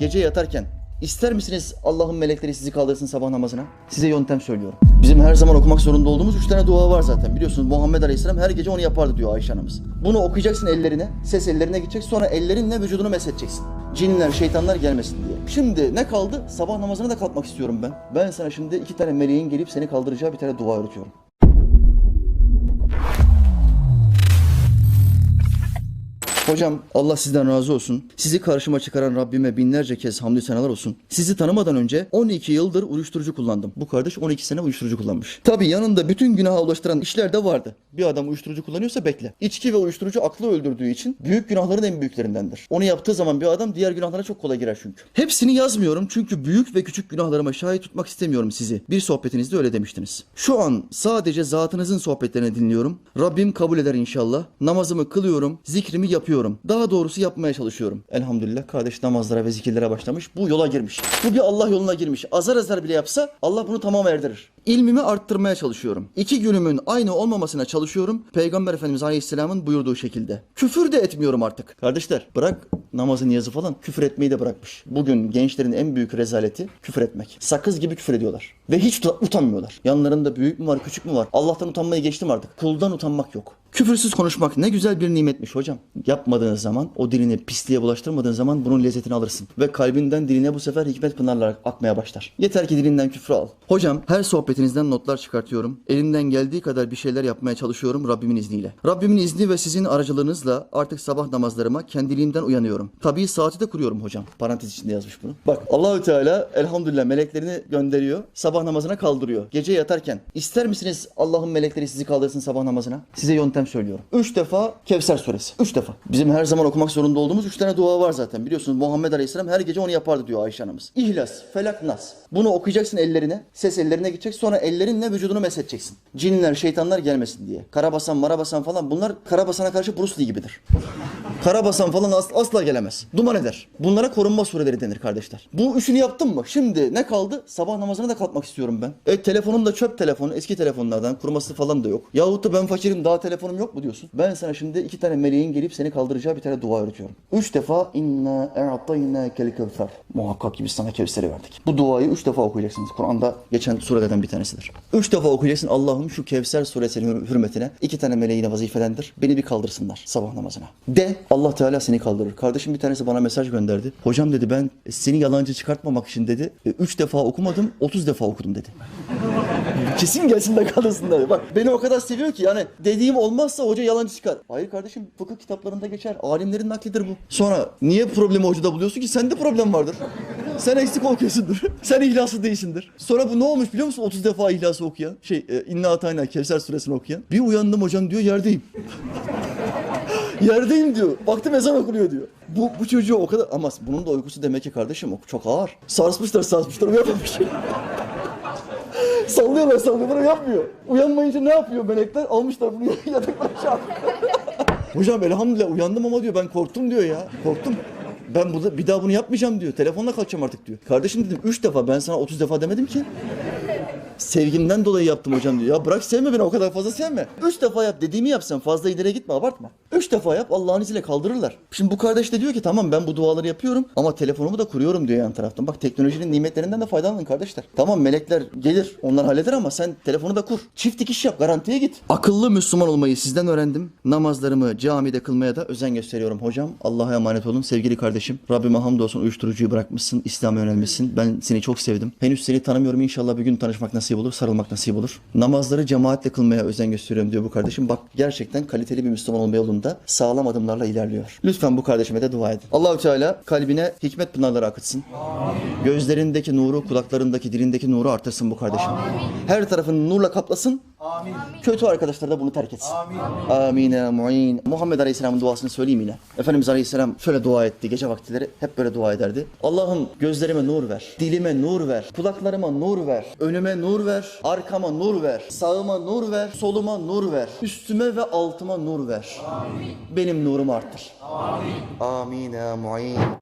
Gece yatarken ister misiniz Allah'ın melekleri sizi kaldırsın sabah namazına? Size yöntem söylüyorum. Bizim her zaman okumak zorunda olduğumuz üç tane dua var zaten. Biliyorsunuz Muhammed Aleyhisselam her gece onu yapardı diyor Ayşe anamız. Bunu okuyacaksın ellerine, ses ellerine gidecek. Sonra ellerinle vücudunu mesedeceksin. Cinler, şeytanlar gelmesin diye. Şimdi ne kaldı? Sabah namazına da kalkmak istiyorum ben. Ben sana şimdi iki tane meleğin gelip seni kaldıracağı bir tane dua öğretiyorum. Hocam Allah sizden razı olsun. Sizi karşıma çıkaran Rabbime binlerce kez hamdü senalar olsun. Sizi tanımadan önce 12 yıldır uyuşturucu kullandım. Bu kardeş 12 sene uyuşturucu kullanmış. Tabi yanında bütün günaha ulaştıran işler de vardı. Bir adam uyuşturucu kullanıyorsa bekle. İçki ve uyuşturucu aklı öldürdüğü için büyük günahların en büyüklerindendir. Onu yaptığı zaman bir adam diğer günahlara çok kolay girer çünkü. Hepsini yazmıyorum çünkü büyük ve küçük günahlarıma şahit tutmak istemiyorum sizi. Bir sohbetinizde öyle demiştiniz. Şu an sadece zatınızın sohbetlerini dinliyorum. Rabbim kabul eder inşallah. Namazımı kılıyorum, zikrimi yapıyorum. Daha doğrusu yapmaya çalışıyorum. Elhamdülillah kardeş namazlara ve zikirlere başlamış. Bu yola girmiş. Bu bir Allah yoluna girmiş. Azar azar bile yapsa Allah bunu tamam erdirir. İlmimi arttırmaya çalışıyorum. İki günümün aynı olmamasına çalışıyorum. Peygamber Efendimiz Aleyhisselam'ın buyurduğu şekilde. Küfür de etmiyorum artık. Kardeşler bırak namazı niyazı falan küfür etmeyi de bırakmış. Bugün gençlerin en büyük rezaleti küfür etmek. Sakız gibi küfür ediyorlar. Ve hiç uta- utanmıyorlar. Yanlarında büyük mü var küçük mü var? Allah'tan utanmayı geçtim artık. Kuldan utanmak yok. Küfürsüz konuşmak ne güzel bir nimetmiş hocam. Yapmadığın zaman, o dilini pisliğe bulaştırmadığın zaman bunun lezzetini alırsın. Ve kalbinden diline bu sefer hikmet pınarları akmaya başlar. Yeter ki dilinden küfrü al. Hocam her sohbetinizden notlar çıkartıyorum. Elimden geldiği kadar bir şeyler yapmaya çalışıyorum Rabbimin izniyle. Rabbimin izni ve sizin aracılığınızla artık sabah namazlarıma kendiliğimden uyanıyorum. Tabii saati de kuruyorum hocam. Parantez içinde yazmış bunu. Bak Allahü Teala elhamdülillah meleklerini gönderiyor. Sabah namazına kaldırıyor. Gece yatarken ister misiniz Allah'ın melekleri sizi kaldırsın sabah namazına? Size yöntem söylüyorum. Üç defa Kevser suresi. Üç defa. Bizim her zaman okumak zorunda olduğumuz üç tane dua var zaten. Biliyorsunuz Muhammed Aleyhisselam her gece onu yapardı diyor Ayşe anamız. İhlas, Felak, Nas. Bunu okuyacaksın ellerine. Ses ellerine gidecek. Sonra ellerinle vücudunu mesedeceksin. Cinler, şeytanlar gelmesin diye. Karabasan, marabasan falan bunlar Karabasan'a karşı Bruce Lee gibidir. Karabasan falan as- asla gelemez. Duman eder. Bunlara korunma sureleri denir kardeşler. Bu üçünü yaptım mı? Şimdi ne kaldı? Sabah namazına da kalkmak istiyorum ben. E telefonum da çöp telefonu. Eski telefonlardan. Kuruması falan da yok. Yahut da ben fakirim daha telefonum yok mu diyorsun? Ben sana şimdi iki tane meleğin gelip seni kaldıracağı bir tane dua öğretiyorum. Üç defa inna e'atayna kel kevser. Muhakkak ki biz sana Kevser'i verdik. Bu duayı üç defa okuyacaksınız. Kur'an'da geçen surelerden bir tanesidir. Üç defa okuyacaksın. Allah'ım şu Kevser suresinin hür- hürmetine iki tane meleğine vazifelendir. Beni bir kaldırsınlar sabah namazına. De Allah Teala seni kaldırır. Kardeşim bir tanesi bana mesaj gönderdi. Hocam dedi ben seni yalancı çıkartmamak için dedi. e, Üç defa okumadım, 30 defa okudum dedi. Kesin gelsin de kalırsın dedi. Bak beni o kadar seviyor ki yani dediğim olmazsa hoca yalancı çıkar. Hayır kardeşim fıkıh kitaplarında geçer. Alimlerin naklidir bu. Sonra niye problemi hocada buluyorsun ki? Sende problem vardır. Sen eksik okuyorsundur. Sen ihlaslı değilsindir. Sonra bu ne olmuş biliyor musun? 30 defa ihlası okuyan. Şey e, İnna Atayna Kevser suresini okuyan. Bir uyandım hocam diyor yerdeyim. Yerdeyim diyor. Baktım ezan okunuyor diyor. Bu, bu çocuğu o kadar... Ama bunun da uykusu demek ki kardeşim çok ağır. Sarsmışlar sarsmışlar uyamamış. Sallıyorlar sallıyorlar uyanmıyor. Uyanmayınca ne yapıyor melekler? Almışlar bunu yataklara çarpıyor. Hocam elhamdülillah uyandım ama diyor ben korktum diyor ya. Korktum. Ben burada bir daha bunu yapmayacağım diyor. Telefonla kalkacağım artık diyor. Kardeşim dedim 3 defa ben sana 30 defa demedim ki. Sevgimden dolayı yaptım hocam diyor. Ya bırak sevme beni o kadar fazla sevme. Üç defa yap dediğimi yap sen fazla ileriye gitme abartma. Üç defa yap Allah'ın izniyle kaldırırlar. Şimdi bu kardeş de diyor ki tamam ben bu duaları yapıyorum ama telefonumu da kuruyorum diyor yan taraftan. Bak teknolojinin nimetlerinden de faydalanın kardeşler. Tamam melekler gelir onlar halleder ama sen telefonu da kur. Çift dikiş yap garantiye git. Akıllı Müslüman olmayı sizden öğrendim. Namazlarımı camide kılmaya da özen gösteriyorum hocam. Allah'a emanet olun sevgili kardeşim. Rabbime hamdolsun uyuşturucuyu bırakmışsın. İslam'a yönelmişsin. Ben seni çok sevdim. Henüz seni tanımıyorum. İnşallah bir gün tanışmak nasip olur. Sarılmak nasip olur. Namazları cemaatle kılmaya özen gösteriyorum diyor bu kardeşim. Bak gerçekten kaliteli bir Müslüman olma yolunda sağlam adımlarla ilerliyor. Lütfen bu kardeşime de dua edin. Allahü Teala kalbine hikmet pınarları akıtsın. Gözlerindeki nuru, kulaklarındaki, dilindeki nuru artırsın bu kardeşim. Her tarafını nurla kaplasın. Kötü arkadaşlar da bunu terk etsin. Amin. ya mu'in. Muhammed Aleyhisselam'ın duasını söyleyeyim yine. Efendimiz Aleyhisselam şöyle dua etti gece vaktileri. Hep böyle dua ederdi. Allah'ım gözlerime nur ver. Dilime nur ver. Kulaklarıma nur ver. Önüme nur ver. Arkama nur ver. Sağıma nur ver. Soluma nur ver. Üstüme ve altıma nur ver. Benim nurumu arttır. Amin. Amin. mu'in.